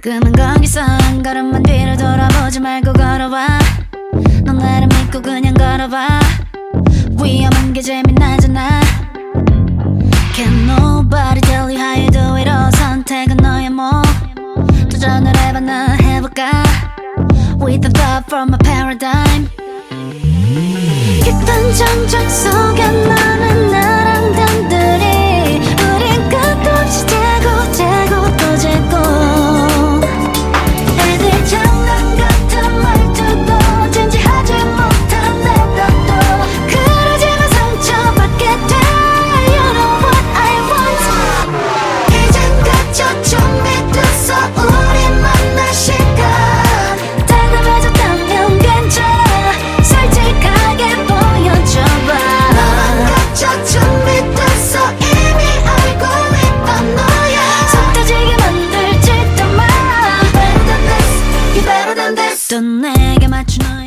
끄는 거기서 한 걸음만 뒤를 돌아보지 말고 걸어봐 넌 나를 믿고 그냥 걸어봐 위험한 게 재미나잖아. Can nobody tell you how you do it all? 선택은 너의 뭐? 도전을 해봐 나? 해볼까? With the thought from a paradigm. 깊은 정적 속 또 내게 너의